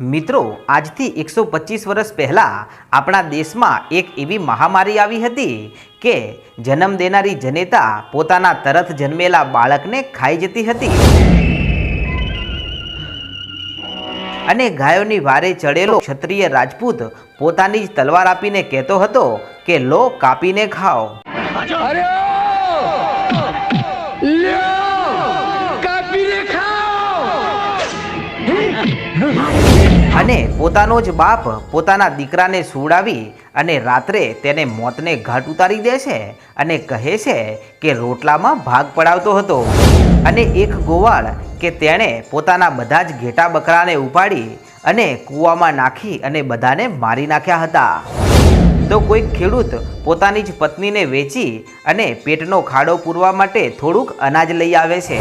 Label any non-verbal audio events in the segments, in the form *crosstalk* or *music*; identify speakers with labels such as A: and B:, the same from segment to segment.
A: મિત્રો, આજથી એકસો પચીસ વર્ષ પહેલાં આપણા દેશમાં એક એવી મહામારી આવી હતી કે જન્મ દેનારી જનેતા પોતાના તરત જન્મેલા બાળકને ખાઈ જતી હતી. અને ગાયોની વારે ચડેલો ક્ષત્રિય રાજપૂત પોતાની જ તલવાર આપીને કહેતો હતો કે, લો, કાપીને ખાઓ.
B: કાપીને ખાઓ!
A: અને પોતાનો જ બાપ પોતાના દીકરાને સુવડાવી અને રાત્રે તેને મોતને ઘાટ ઉતારી દે છે અને કહે છે કે રોટલામાં ભાગ પડાવતો હતો. અને એક ગોવાળ કે તેણે પોતાના બધા જ ઘેટા બકરાને ઉપાડી અને કૂવામાં નાખી અને બધાને મારી નાખ્યા હતા. તો કોઈક ખેડૂત પોતાની જ પત્નીને વેચી અને પેટનો ખાડો પૂરવા માટે થોડુંક અનાજ લઈ આવે છે.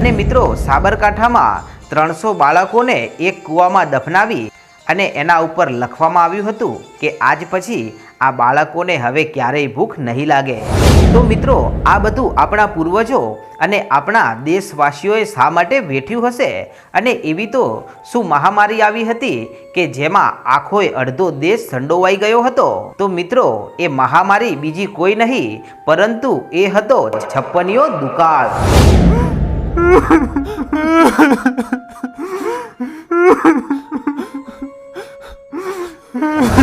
A: અને મિત્રો, સાબરકાંઠામાં ત્રણસો બાળકોને એક કૂવામાં દફનાવી અને એના ઉપર લખવામાં આવ્યું હતું કે આજ પછી આ બાળકોને હવે ક્યારેય ભૂખ નહીં લાગે. તો મિત્રો, આ બધું આપણા પૂર્વજો અને આપણા દેશવાસીઓએ શા માટે વેઠ્યું હશે? અને એવી તો શું મહામારી આવી હતી કે જેમાં આખોય અડધો દેશ સંડોવાઈ ગયો હતો? તો મિત્રો, એ મહામારી બીજી કોઈ નહીં, પરંતુ એ હતો છપ્પનીઓ દુકાળ. *laughs*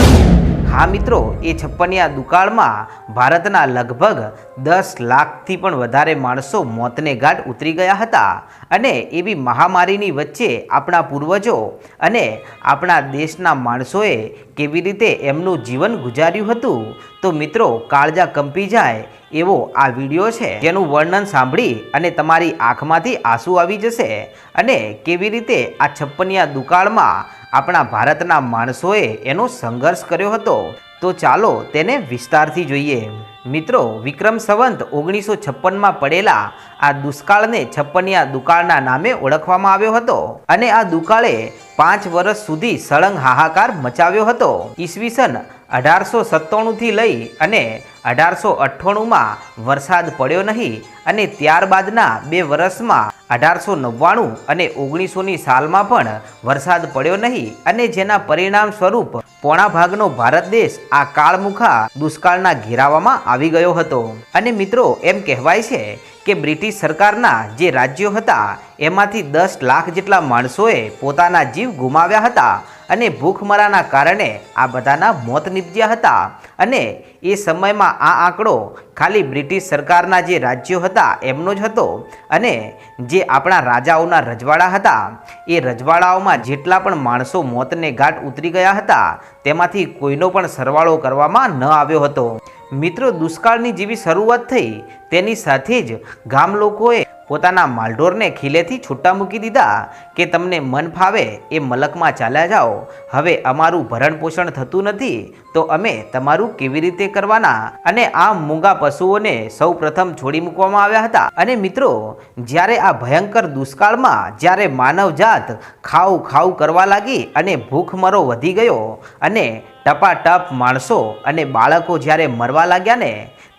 A: હા મિત્રો, એ છપ્પનિયા દુકાળમાં ભારતના લગભગ દસ લાખથી પણ વધારે માણસો મોતને ઘાટ ઉતરી ગયા હતા અને એવી મહામારીની વચ્ચે આપણા પૂર્વજો અને આપણા દેશના માણસોએ કેવી રીતે એમનું જીવન ગુજાર્યું હતું? તો મિત્રો, કાળજા કંપી જાય એવો આ વીડિયો છે. જેનું વર્ણન સાંભળી અને તમારી આંખમાંથી આંસુ આવી જશે. અને કેવી રીતે આ છપ્પનિયા દુકાળમાં આપણા ભારતના માણસોએ એનો સંઘર્ષ કર્યો હતો? તો ચાલો તેને વિસ્તારથી જોઈએ. મિત્રો, વિક્રમ સંવંત ઓગણીસો છપ્પનમાં પડેલા આ દુષ્કાળને છપ્પનિયા દુકાળના નામે ઓળખવામાં આવ્યો હતો. અને આ દુકાળે પાંચ વર્ષ સુધી સળંગ હાહાકાર મચાવ્યો હતો. ઈસવીસન અઢારસો સત્તાણુંથી લઈ અને અઢારસો અઠ્ઠાણુંમાં વરસાદ પડ્યો નહીં અને ત્યારબાદના બે વર્ષમાં અઢારસો નવ્વાણું અને ઓગણીસોની સાલમાં પણ વરસાદ પડ્યો નહીં અને જેના પરિણામ સ્વરૂપ પોણા ભાગનો ભારત દેશ આ કાળમુખા દુષ્કાળના ઘેરાવામાં આવી ગયો હતો. અને મિત્રો, એમ કહેવાય છે કે બ્રિટિશ સરકારના જે રાજ્યો હતા, એમાંથી દસ લાખ જેટલા માણસોએ પોતાના જીવ ગુમાવ્યા હતા અને ભૂખમરાના કારણે આ બધાના મોત નીપજ્યા હતા. અને એ સમયમાં આ આંકડો ખાલી બ્રિટિશ સરકારના જે રાજ્યો હતા, એમનો જ હતો. અને જે આપણા રાજાઓના રજવાડા હતા, એ રજવાડાઓમાં જેટલા પણ માણસો મોતને ઘાટ ઉતરી ગયા હતા, તેમાંથી કોઈનો પણ સરવાળો કરવામાં ન આવ્યો હતો. મિત્રો દુષ્કાળની જેવી શરૂઆત થઈ, તેની સાથે જ ગામ લોકોએ પોતાના માલઢોરને ખીલેથી છૂટા મૂકી દીધા કે તમને મન ફાવે એ મલકમાં ચાલ્યા જાઓ. હવે અમારું ભરણ પોષણ થતું નથી, તો અમે તમારું કેવી રીતે કરવાના? અને આ મૂંગા પશુઓને સૌ પ્રથમ છોડી મૂકવામાં આવ્યા હતા. અને મિત્રો, જ્યારે આ ભયંકર દુષ્કાળમાં જ્યારે માનવજાત ખાવ ખાવ કરવા લાગી અને ભૂખમરો વધી ગયો અને ટપાટપ માણસો અને બાળકો જ્યારે મરવા લાગ્યા ને,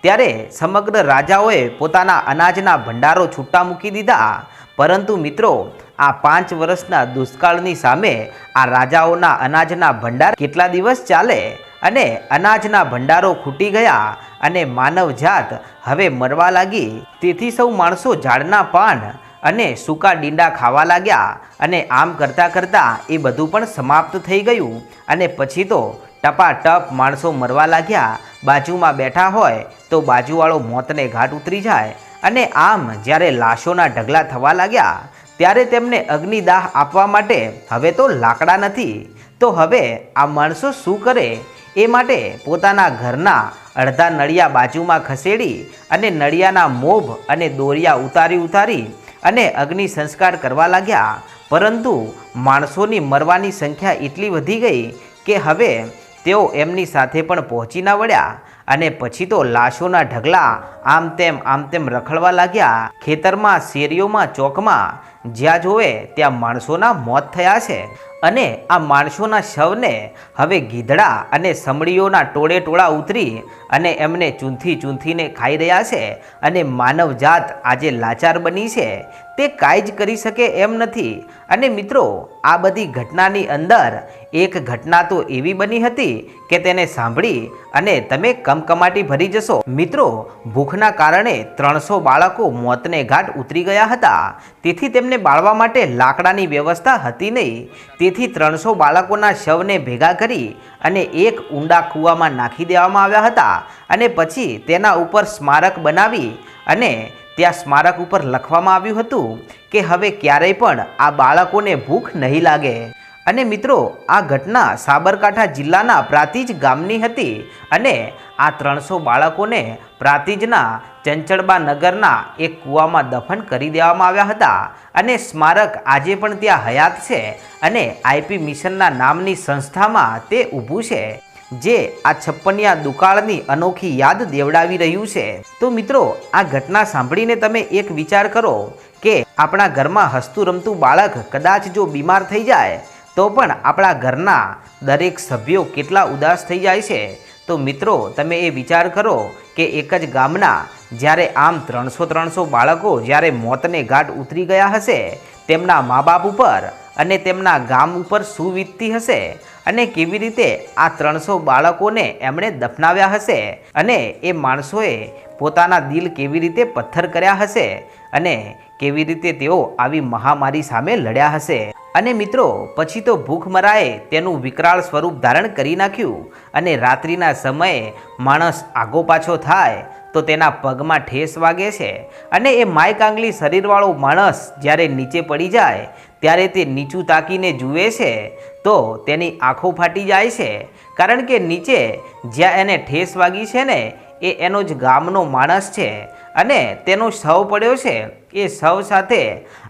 A: ત્યારે સમગ્ર રાજાઓએ પોતાના અનાજના ભંડારો છૂટા મૂકી દીધા. પરંતુ મિત્રો, આ પાંચ વર્ષના દુષ્કાળની સામે આ રાજાઓના અનાજના ભંડાર કેટલા દિવસ ચાલે અને અનાજના ભંડારો ખૂટી ગયા અને માનવજાત હવે મરવા લાગી. તેથી સૌ માણસો ઝાડના પાન અને સૂકા ડીંડા ખાવા લાગ્યા અને આમ કરતાં કરતાં એ બધું પણ સમાપ્ત થઈ ગયું. અને પછી તો ટપાટપ માણસો મરવા લાગ્યા, બાજુમાં બેઠા હોય તો બાજુવાળો મોતને ઘાટ ઉતરી જાય અને આમ જ્યારે લાશોના ઢગલા થવા લાગ્યા, ત્યારે તેમને અગ્નિદાહ આપવા માટે હવે તો લાકડા નથી. તો હવે આ માણસો શું કરે? એ માટે પોતાના ઘરના અડધા નળિયા બાજુમાં ખસેડી અને નળિયાના મોભ અને દોરિયા ઉતારી ઉતારી અને અગ્નિ સંસ્કાર કરવા લાગ્યા. પરંતુ માણસોની મરવાની સંખ્યા એટલી વધી ગઈ કે હવે તેઓ એમની સાથે પણ પહોંચી ના વળ્યા અને પછી તો લાશોના ઢગલા આમ તેમ આમ તેમ રખડવા લાગ્યા. ખેતરમાં શેરીઓમાં ચોકમાં જ્યાં જોવે ત્યાં માણસોના મોત થયા છે. અને આ માણસોના શવને હવે ગીધડા અને સમડીઓના ટોળે ટોળા ઉતરી અને એમને ચૂંથી ચૂંથીને ખાઈ રહ્યા છે અને માનવજાત આજે લાચાર બની છે. તે કાંઈ જ કરી શકે એમ નથી. અને મિત્રો, આ બધી ઘટનાની અંદર એક ઘટના તો એવી બની હતી કે તેને સાંભળી અને તમે કમકમાટી ભરી જશો. મિત્રો, ભૂખના કારણે ત્રણસો બાળકો મોતને ઘાટ ઉતરી ગયા હતા. તેથી તેમને બાળવા માટે લાકડાની વ્યવસ્થા હતી નહીં. તેથી ત્રણસો બાળકોના શવને ભેગા કરી અને એક ઊંડા કૂવામાં નાખી દેવામાં આવ્યા હતા અને પછી તેના ઉપર સ્મારક બનાવી અને ત્યાં સ્મારક ઉપર લખવામાં આવ્યું હતું કે હવે ક્યારેય પણ આ બાળકોને ભૂખ નહીં લાગે. અને મિત્રો, આ ઘટના સાબરકાંઠા જિલ્લાના પ્રાતિજ ગામની હતી અને આ ત્રણસો બાળકોને પ્રાતિજના ચંચળબા નગરના એક કૂવામાં દફન કરી દેવામાં આવ્યા હતા અને સ્મારક આજે પણ ત્યાં હયાત છે અને આઈપી મિશનના નામની સંસ્થામાં તે ઊભું છે, જે આ છપ્પનિયા દુકાળની અનોખી યાદ દેવડાવી રહ્યું છે. તો મિત્રો, આ ઘટના સાંભળીને તમે એક વિચાર કરો કે આપણા ઘરમાં હસતું રમતું બાળક કદાચ જો બીમાર થઈ જાય તો પણ આપણા ઘરના દરેક સભ્યો કેટલા ઉદાસ થઈ જાય છે? તો મિત્રો, તમે એ વિચાર કરો કે એક જ ગામના જ્યારે આમ ત્રણસો ત્રણસો બાળકો જ્યારે મોતને ઘાટ ઉતરી ગયા હશે, તેમના મા બાપ ઉપર અને તેમના ગામ ઉપર શું વીતતી હશે અને કેવી રીતે આ ત્રણસો બાળકોને એમણે દફનાવ્યા હશે અને એ માણસોએ પોતાના દિલ કેવી રીતે પથ્થર કર્યા હશે અને કેવી રીતે તેઓ આવી મહામારી સામે લડ્યા હશે? અને મિત્રો, પછી તો ભૂખમરાએ તેનું વિકરાળ સ્વરૂપ ધારણ કરી નાખ્યું અને રાત્રિના સમયે માણસ આગો પાછો થાય તો તેના પગમાં ઠેસ વાગે છે અને એ માય કાંગલી શરીરવાળો માણસ જ્યારે નીચે પડી જાય, ત્યારે તે નીચું તાકીને જુએ છે, તો તેની આંખો ફાટી જાય છે. કારણ કે નીચે જ્યાં એને ઠેસ વાગી છે ને, એ એનો જ ગામનો માણસ છે. અને તેનો શવ પડ્યો છે એ શવ સાથે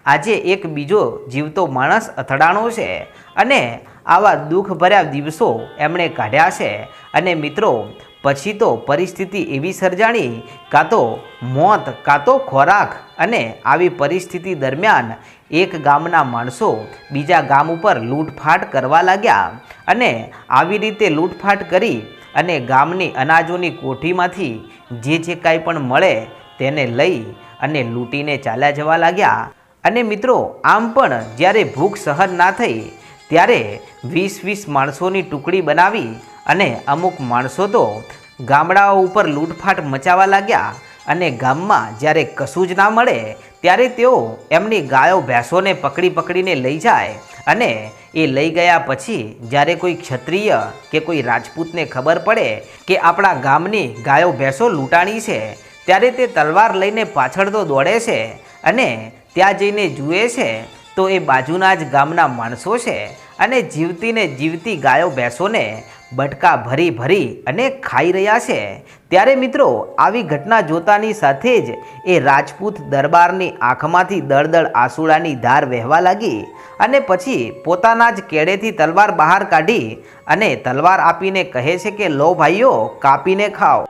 A: આજે એક બીજો જીવતો માણસ અથડાણો છે અને આવા દુઃખભર્યા દિવસો એમણે કાઢ્યા છે. અને મિત્રો, પછી તો પરિસ્થિતિ એવી સર્જાણી, કાં તો મોત, કાં તો ખોરાક અને આવી પરિસ્થિતિ દરમિયાન એક ગામના માણસો બીજા ગામ ઉપર લૂંટફાટ કરવા લાગ્યા અને આવી રીતે લૂંટફાટ કરી અને ગામની અનાજોની કોઠીમાંથી જે જે કાંઈ પણ મળે તેને લઈ અને લૂંટીને ચાલ્યા જવા લાગ્યા. અને મિત્રો, આમ પણ જ્યારે ભૂખ સહન ના થઈ, ત્યારે વીસ વીસ માણસોની ટુકડી બનાવી અને અમુક માણસો તો ગામડાઓ ઉપર લૂંટફાટ મચાવા લાગ્યા. અને ગામમાં જ્યારે કશું જ ના મળે, ત્યારે તેઓ એમની ગાયો ભેંસોને પકડી પકડીને લઈ જાય. અને એ લઈ ગયા પછી જ્યારે કોઈ ક્ષત્રિય કે કોઈ રાજપૂતને ખબર પડે કે આપણા ગામની ગાયો ભેંસો લૂંટાણી છે ત્યારે તે તલવાર લઈને પાછળ તો દોડે છે અને ત્યાં જઈને જુએ છે તો એ બાજુના જ ગામના માણસો છે અને જીવતીને જીવતી ગાયો ભેંસોને બટકા ભરી ભરી અને ખાઈ રહ્યા છે. ત્યારે મિત્રો, આવી ઘટના જોતાની સાથે જ એ રાજપૂત દરબારની આંખમાંથી દળદળ આંસુડાની ધાર વહેવા લાગી અને પછી પોતાના જ કેળેથી તલવાર બહાર કાઢી અને તલવાર આપીને કહે છે કે, લો ભાઈઓ, કાપીને ખાઓ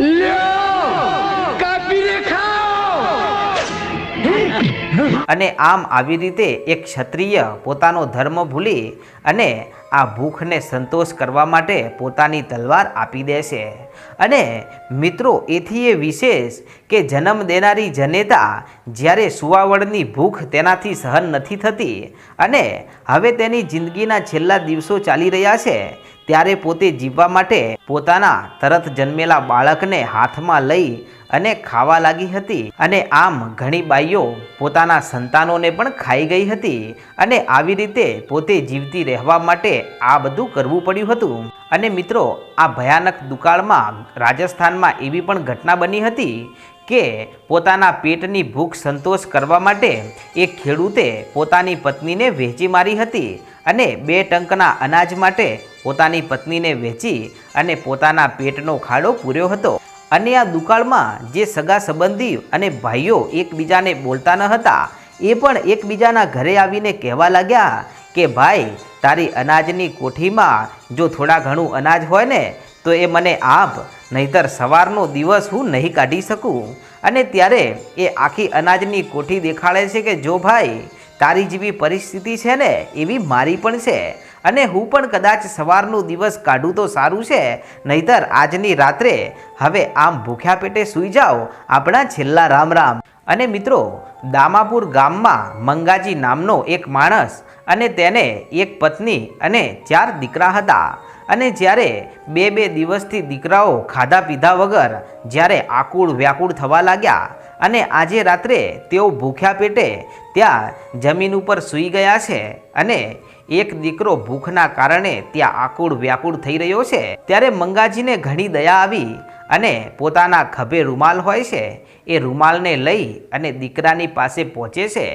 B: લ્યો કાપીને ખાઓ
A: અને આમ આવી રીતે એક ક્ષત્રિય પોતાનો ધર્મ ભૂલી અને આ ભૂખને સંતોષ કરવા માટે પોતાની તલવાર આપી દેશે અને મિત્રો, એથી એ વિશેષ કે જન્મ દેનારી જનેતા જ્યારે સુવાવડની ભૂખ તેનાથી સહન નથી થતી અને હવે તેની જિંદગીના છેલ્લા દિવસો ચાલી રહ્યા છે, ત્યારે પોતે જીવવા માટે પોતાના તરત જન્મેલા બાળકને હાથમાં લઈ અને ખાવા લાગી હતી અને આમ ઘણી બાઈઓ પોતાના સંતાનોને પણ ખાઈ ગઈ હતી અને આવી રીતે પોતે જીવતી રહેવા માટે આ બધું કરવું પડ્યું હતું. અને મિત્રો, આ ભયાનક દુકાળમાં રાજસ્થાનમાં એવી પણ ઘટના બની હતી કે પોતાના પેટની ભૂખ સંતોષ કરવા માટે એક ખેડૂતે પોતાની પત્નીને વેચી મારી હતી અને બે ટંકના અનાજ માટે પોતાની પત્નીને વેચી અને પોતાના પેટનો ખાડો પૂર્યો હતો. અને આ દુકાળમાં જે સગા સંબંધી અને ભાઈઓ એકબીજાને બોલતા ન હતા, એ પણ એકબીજાના ઘરે આવીને કહેવા લાગ્યા કે, ભાઈ, તારી અનાજની કોઠીમાં જો થોડા ઘણું અનાજ હોય ને, તો એ મને આપ, નહીતર સવારનો દિવસ હું નહીં કાઢી શકું. અને ત્યારે એ આખી અનાજની કોઠી દેખાડે છે કે, જો ભાઈ, તારી જેવી પરિસ્થિતિ છે ને, એવી મારી પણ છે. અને હું પણ કદાચ સવારનું દિવસ કાઢું તો સારું છે. નહીતર આજની રાત્રે હવે આમ ભૂખ્યા પેટે સૂઈ જાઓ આપણા છેલ્લા રામ રામ અને મિત્રો, દામાપુર ગામમાં મંગાજી નામનો એક માણસ અને તેને એક પત્ની અને ચાર દીકરા હતા. અને જ્યારે બે બે દિવસથી દીકરાઓ ખાધા પીધા વગર જ્યારે આકુળ વ્યાકુળ થવા લાગ્યા અને આજે રાત્રે તેઓ ભૂખ્યા પેટે ત્યાં જમીન ઉપર સૂઈ ગયા છે અને એક દીકરો ભૂખના કારણે ત્યાં આકુળ વ્યાકુળ થઈ રહ્યો છે. ત્યારે મંગાજીને ઘણી દયા આવી અને પોતાના ખભે રૂમાલ હોય છે. એ રૂમાલને લઈ અને દીકરાની પાસે પહોંચે છે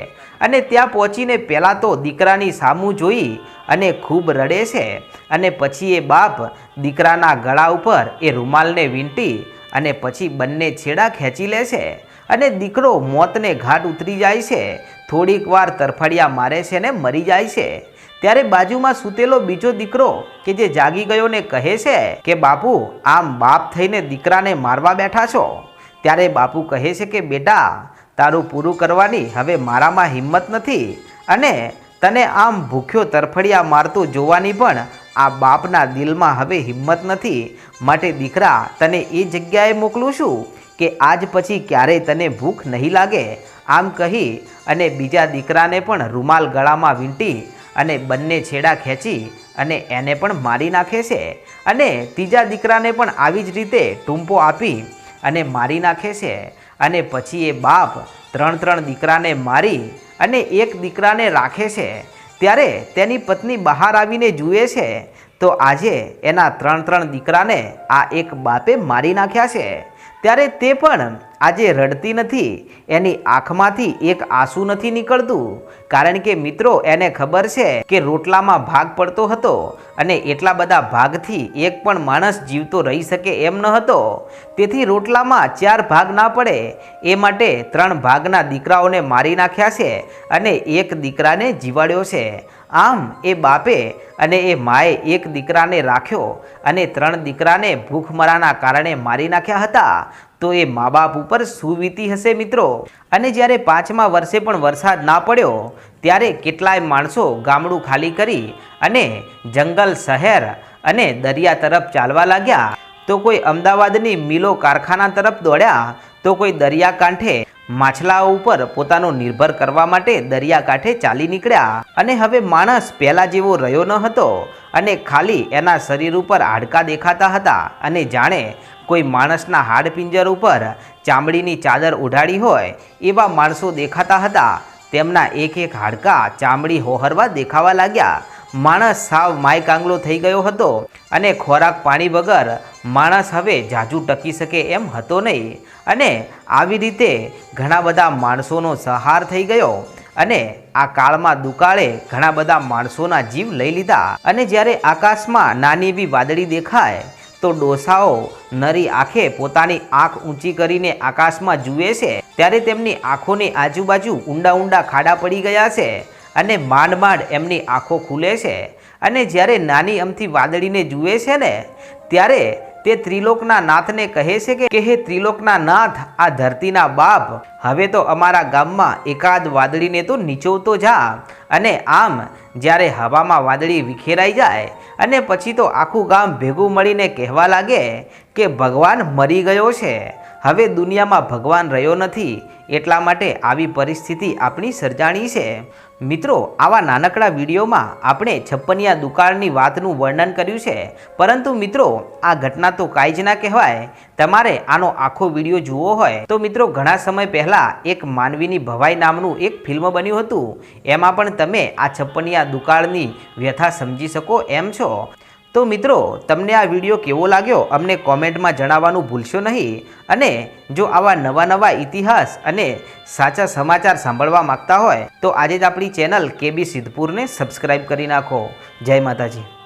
A: અને ત્યાં પહોંચીને પહેલાં તો દીકરાની સામું જોઈ અને ખૂબ રડે છે અને પછી એ બાપ દીકરાના ગળા ઉપર એ રૂમાલને વીંટી અને પછી બંને છેડા ખેંચી લે છે અને દીકરો મોતને ઘાટ ઉતરી જાય છે. થોડીક વાર તરફડિયા મારે છે ને મરી જાય છે. ત્યારે બાજુમાં સૂતેલો બીજો દીકરો કે જે જાગી ગયો ને કહે છે કે, બાપુ, આમ બાપ થઈને દીકરાને મારવા બેઠા છો? ત્યારે બાપુ કહે છે કે, બેટા, તારું પૂરું કરવાની હવે મારામાં હિંમત નથી અને તને આમ ભૂખ્યો તરફડિયા મારતો જોવાની પણ આ બાપના દિલમાં હવે હિંમત નથી. માટે દીકરા, તને એ જગ્યાએ મોકલું છું કે આજ પછી ક્યારેય તને ભૂખ નહીં લાગે. આમ કહી અને બીજા દીકરાને પણ રૂમાલ ગળામાં વીંટી અને બંને છેડા ખેંચી અને એને પણ મારી નાખે છે. અને ત્રીજા દીકરાને પણ આવી જ રીતે ટૂંપો આપી અને મારી નાખે છે. અને પછી એ બાપ ત્રણ ત્રણ દીકરાને મારી અને એક દીકરાને રાખે છે. ત્યારે તેની પત્ની બહાર આવીને જુએ છે. તો આજે એના ત્રણ ત્રણ દીકરાને આ એક બાપે મારી નાખ્યા છે. ત્યારે તે પણ આજે રડતી નથી, એની આંખમાંથી એક આંસુ નથી નીકળતું. કારણ કે મિત્રો, એને ખબર છે કે રોટલામાં ભાગ પડતો હતો અને એટલા બધા ભાગથી એક પણ માણસ જીવતો રહી શકે એમ ન હતો. તેથી રોટલામાં ચાર ભાગ ના પડે, એ માટે ત્રણ ભાગના દીકરાઓને મારી નાખ્યા છે અને એક દીકરાને જીવાડ્યો છે. આમ એ બાપે અને એ માએ એક દીકરાને રાખ્યો અને ત્રણ દીકરાને ભૂખમરાના કારણે મારી નાખ્યા હતા. તો એ મા બાપ ઉપર સુવીતી હશે મિત્રો? અને જ્યારે પાંચમા વર્ષે પણ વરસાદ ના પડ્યો, ત્યારે કેટલાય માણસો ગામડું ખાલી કરી અને જંગલ, શહેર અને દરિયા તરફ ચાલવા લાગ્યા. તો કોઈ અમદાવાદની મિલો કારખાના તરફ દોડ્યા, તો કોઈ દરિયાકાંઠે માછલાઓ ઉપર પોતાનો નિર્ભર કરવા માટે દરિયાકાંઠે ચાલી નીકળ્યા. અને હવે માણસ પહેલાં જેવો રહ્યો ન હતો અને ખાલી એના શરીર ઉપર હાડકાં દેખાતા હતા. અને જાણે કોઈ માણસના હાડપિંજર ઉપર ચામડીની ચાદર ઉઢાડી હોય એવા માણસો દેખાતા હતા. તેમના એક એક હાડકાં ચામડી હોહરવા દેખાવા લાગ્યા. માણસ સાવ માય કાંગલો થઈ ગયો હતો અને ખોરાક પાણી વગર માણસ હવે જાજુ ટકી શકે એમ હતો નહીં. અને આવી રીતે ઘણા બધા માણસોનો સહાર થઈ ગયો અને આ કાળમાં દુકાળે ઘણા બધા માણસોના જીવ લઈ લીધા. અને જ્યારે આકાશમાં નાની એવી વાદળી દેખાય, તો ડોસાઓ નરી આંખે પોતાની આંખ ઊંચી કરીને આકાશમાં જુએ છે. ત્યારે તેમની આંખોની આજુબાજુ ઊંડા ઊંડા ખાડા પડી ગયા છે. અને માંડ માંડ એમની આંખો ખુલે છે. અને જ્યારે નાની અમથી વાદળીને જુએ છે ને, ત્યારે તે ત્રિલોકના નાથને કહે છે કે હે ત્રિલોકના નાથ, આ ધરતીના બાપ, હવે તો અમારા ગામમાં એકાદ વાદળીને તો નીચોવતો જા. અને આમ, જ્યારે હવામાં વાદળી વિખેરાઈ જાય, અને પછી તો આખું ગામ ભેગું મળીને કહેવા લાગે કે, ભગવાન મરી ગયો છે. હવે દુનિયામાં ભગવાન રહ્યો નથી. એટલા માટે આવી પરિસ્થિતિ આપણી સર્જાણી છે. મિત્રો, આવા નાનકડા વિડીયોમાં આપણે છપ્પનિયા દુકાળની વાતનું વર્ણન કર્યું છે. પરંતુ મિત્રો, આ ઘટના તો કાંઈ જ ના કહેવાય. તમારે આનો આખો વીડિયો જોવો હોય. તો મિત્રો, ઘણા સમય પહેલાં એક માનવીની ભવાઈ નામનું એક ફિલ્મ બન્યું હતું. એમાં પણ તમે આ છપ્પનિયા દુકાળની વ્યથા સમજી શકો એમ છો. તો મિત્રો, તમને આ વીડિયો કેવો લાગ્યો અમને કોમેન્ટમાં જણાવવાનું ભૂલશો નહીં. અને જો આવા નવા નવા ઇતિહાસ અને સાચા સમાચાર સાંભળવા માંગતા હોય, તો આજે જ આપણી ચેનલ કેબી સિદ્ધપુરને સબસ્ક્રાઈબ કરી નાખો. જય માતાજી.